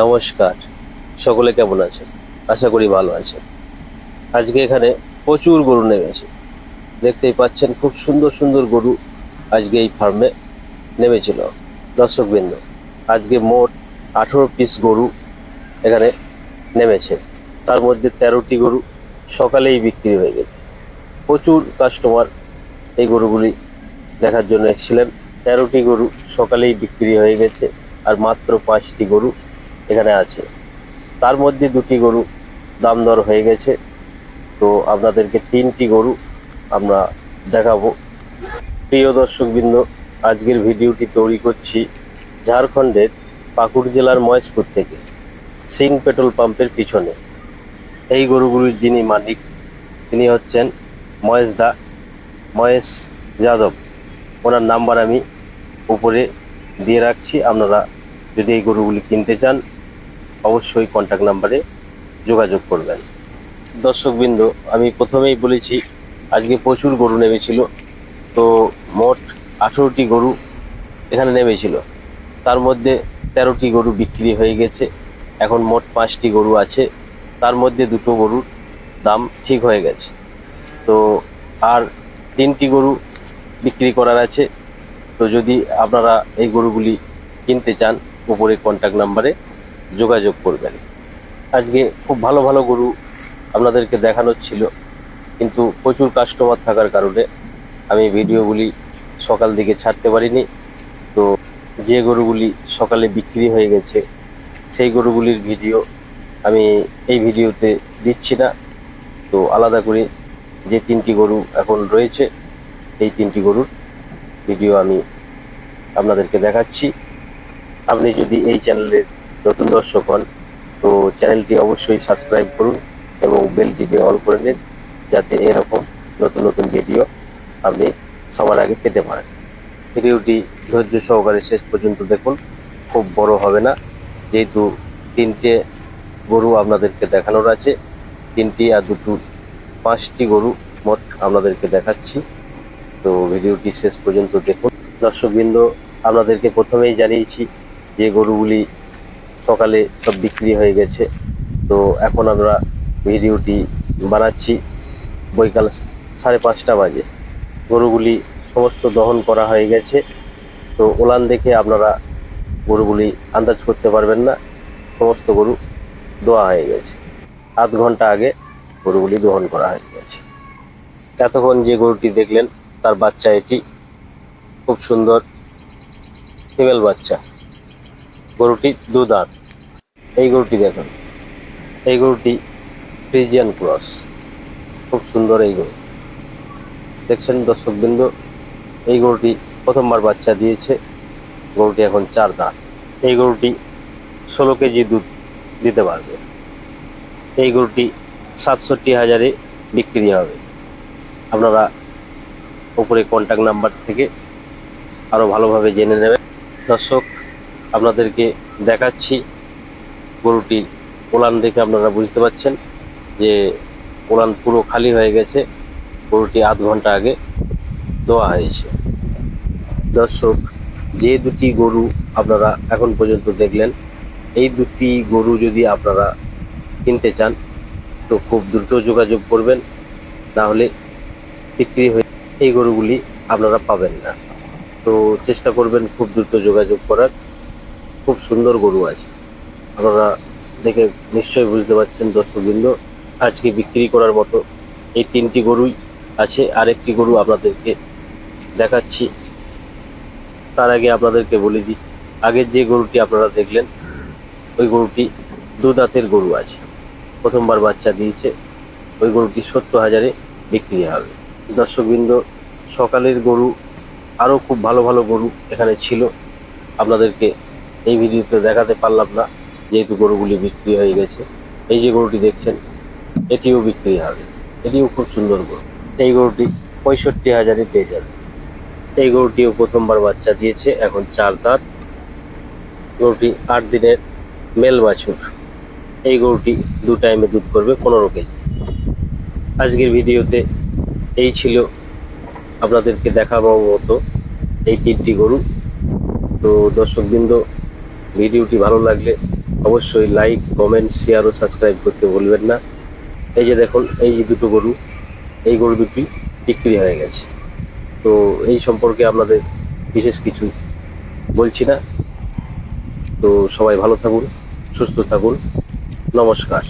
নমস্কার। সকলে কেমন আছেন? আশা করি ভালো আছেন। আজকে এখানে প্রচুর গরু নেমেছে দেখতেই পাচ্ছেন খুব সুন্দর সুন্দর গরু আজকে এই ফার্মে নেমেছিল। দর্শকবৃন্দ, আজকে মোট আঠেরো পিস গরু এখানে নেমেছে। তার মধ্যে তেরোটি গরু সকালেই বিক্রি হয়ে গেছে। প্রচুর কাস্টমার এই গরুগুলি দেখার জন্য এসেছিলেন। তেরোটি গরু সকালেই বিক্রি হয়ে গেছে আর মাত্র পাঁচটি গরু এখানে আছে। তার মধ্যে দুটি গরু দাম দর হয়ে গেছে। তো আপনাদেরকে তিনটি গরু আমরা দেখাবো। প্রিয় দর্শকবৃন্দ, আজকের ভিডিওটি তৈরি করছি ঝাড়খণ্ডের পাকুড় জেলার মহেশপুর থেকে, সিং পেট্রোল পাম্পের পিছনে। এই গরুগুলির যিনি মালিক, তিনি হচ্ছেন মহেশ দা, মহেশ যাদব। ওনার নাম্বার আমি উপরে দিয়ে রাখছি, আপনারা যদি এই গরুগুলি কিনতে চান, অবশ্যই কন্ট্যাক্ট নাম্বারে যোগাযোগ করবেন। দর্শকবৃন্দ, আমি প্রথমেই বলেছি, আজকে প্রচুর গরু নেমেছিল। তো মোট আঠেরোটি গরু এখানে নেমেছিল। তার মধ্যে তেরোটি গরু বিক্রি হয়ে গেছে। এখন মোট পাঁচটি গরু আছে। তার মধ্যে দুটো গরুর দাম ঠিক হয়ে গেছে। তো আর তিনটি গরু বিক্রি করার আছে। তো যদি আপনারা এই গরুগুলি কিনতে চান উপরে কন্ট্যাক্ট নাম্বারে যোগাযোগ করবেন। আজকে খুব ভালো ভালো গরু আপনাদেরকে দেখানোর ছিল, কিন্তু প্রচুর কাস্টমার থাকার কারণে আমি ভিডিওগুলি সকাল দিকে ছাড়তে পারিনি। তো যে গরুগুলি সকালে বিক্রি হয়ে গেছে, সেই গরুগুলির ভিডিও আমি এই ভিডিওতে দিচ্ছি না। তো আলাদা করে যে তিনটি গরু এখন রয়েছে, এই তিনটি গরুর ভিডিও আমি আপনাদেরকে দেখাচ্ছি। আপনি যদি এই চ্যানেলের নতুন দর্শক হন, তো চ্যানেলটি অবশ্যই সাবস্ক্রাইব করুন এবং বেলটিকে অল করে নিন যাতে এরকম নতুন নতুন ভিডিও আপনি সবার আগে পেতে পারেন। ভিডিওটি ধৈর্য সহকারে শেষ পর্যন্ত দেখুন, খুব বড় হবে না। যেহেতু তিনটে গরু আপনাদেরকে দেখানোর আছে, তিনটি আর দুটো, পাঁচটি গরু মোট আপনাদেরকে দেখাচ্ছি। তো ভিডিওটি শেষ পর্যন্ত দেখুন। দর্শকবৃন্দ, আপনাদেরকে প্রথমেই জানিয়েছি যে গরুগুলি সকালে সব বিক্রি হয়ে গেছে, তো এখন আমরা ভিডিওটি বানাচ্ছি বৈকাল সাড়ে পাঁচটা বাজে। গরুগুলি সমস্ত দহন করা হয়ে গেছে, তো ওলান দেখে আপনারা গরুগুলি আন্দাজ করতে পারবেন না, সমস্ত গরু দোয়া হয়ে গেছে। আধ ঘণ্টা আগে গরুগুলি দহন করা হয়ে গেছে। এতক্ষণ যে গরুটি দেখলেন, তার বাচ্চা এটি, খুব সুন্দর, ফিমেল বাচ্চা। গরুটি দু দাঁত এই গরুটি দেখুন। এই গরুটি ফ্রিজিয়ান ক্রস খুব সুন্দর এই গরু। দেখছেন দর্শকবৃন্দ, এই গরুটি প্রথমবার বাচ্চা দিয়েছে। গরুটি এখন চার দাঁত। এই গরুটি ষোলো কেজি দুধ দিতে পারবে। এই গরুটি সাতষট্টি হাজারে বিক্রি হবে। আপনারা উপরে কন্ট্যাক্ট নাম্বার থেকে আরও ভালোভাবে জেনে নেবেন। দর্শক আপনাদেরকে দেখাচ্ছি। গরুটি ওলান দেখে আপনারা বুঝতে পারছেন যে ওলান পুরো খালি হয়ে গেছে। গরুটি আধ ঘণ্টা আগে দেওয়া হয়েছে। দর্শক, যে দুটি গরু আপনারা এখন পর্যন্ত দেখলেন, এই দুটি গরু যদি আপনারা কিনতে চান, তো খুব দ্রুত যোগাযোগ করবেন। তাহলে বিক্রি হয়ে এই গরুগুলি আপনারা পাবেন না। তো চেষ্টা করবেন খুব দ্রুত যোগাযোগ করার। খুব সুন্দর গরু আছে। আপনারা দেখে নিশ্চয়ই বুঝতে পারছেন দর্শকবৃন্দ, আজকে বিক্রি করার মতো এই তিনটি গরুই আছে। আরেকটি গরু আপনাদেরকে দেখাচ্ছি। তার আগে আপনাদেরকে বলে দিই, আগের যে গরুটি আপনারা দেখলেন, ওই গরুটি দু দাঁতের গরু আছে। প্রথমবার বাচ্চা দিয়েছে, ওই গরুটি সত্তর হাজারে বিক্রি হবে। দর্শকবৃন্দ, সকালের গরু আরও খুব ভালো ভালো গরু এখানে ছিল। আপনাদেরকে এই ভিডিওতে দেখাতে পারলাম না, যেহেতু গরুগুলি বিক্রি হয়ে গেছে। এই যে গরুটি দেখছেন, এটিও বিক্রি হবে। এটিও খুব সুন্দর গরু। এই গরুটি পঁয়ষট্টি হাজারে পেয়ে যাবে। এই গরুটিও প্রথমবার বাচ্চা দিয়েছে, এখন চার দাঁত। গরুটি আট দিনের মেল বাছুর। এই গরুটি দু টাইমে দুধ করবে পনেরো কেজি। আজকের ভিডিওতে এই ছিল আপনাদেরকে দেখাবো মতো এই তিনটি গরু। তো দর্শকবৃন্দ ভিডিওটি ভালো লাগলে অবশ্যই লাইক কমেন্ট শেয়ার ও সাবস্ক্রাইব করতে ভুলবেন না। এই যে দেখুন, এই যে দুটো গরু, এই গরু দুটি বিক্রি হয়ে গেছে। তো এই সম্পর্কে আপনাদের বিশেষ কিছু বলছি না। তো সবাই ভালো থাকুন, সুস্থ থাকুন। নমস্কার।